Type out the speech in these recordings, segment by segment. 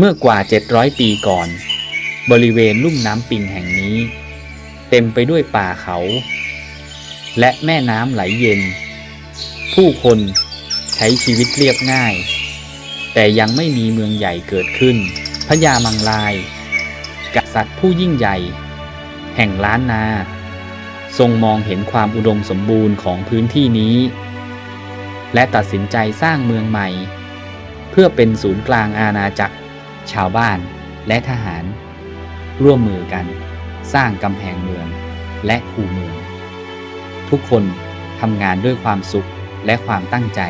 เมื่อกว่า 700 ปีก่อน บริเวณลุ่มน้ำปิงแห่งนี้ เต็มไปด้วยป่าเขา และแม่น้ำไหลเย็น ผู้คนใช้ชีวิตเรียบง่าย แต่ยังไม่มีเมืองใหญ่เกิดขึ้นพญามังลาย กษัตริย์ผู้ยิ่งใหญ่ แห่งล้านนา ทรงมองเห็นความอุดมสมบูรณ์ของพื้นที่นี้ และตัดสินใจสร้างเมืองใหม่ เพื่อเป็นศูนย์กลางอาณาจักร ชาวบ้านและทหาร ร่วมมือกัน สร้างกำแพงเมืองและคูเมือง ทุกคนทำงานด้วยความสุขและความตั้งใจ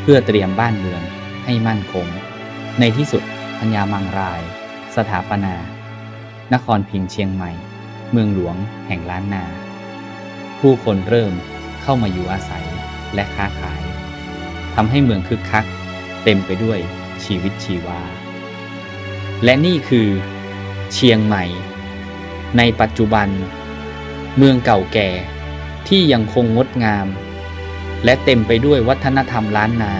เพื่อเตรียมบ้านเมืองให้มั่นคง ในที่สุดพญามังราย สถาปนา นครพิงค์เชียงใหม่ เมืองหลวงแห่งล้านนา ผู้คนเริ่มเข้ามาอยู่อาศัยและค้าขายทำให้เมืองคึกคัก เต็มไปด้วยชีวิตชีวา และนี่คือ เชียงใหม่ ในปัจจุบัน เมืองเก่าแก่ที่ยังคงงดงาม และเต็มไปด้วยวัฒนธรรมล้านนา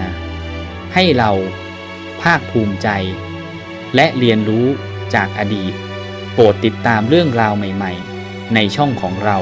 ให้เราภาคภูมิใจ และเรียนรู้จากอดีต โปรดติดตามเรื่องราวใหม่ ๆ ในช่องของเรา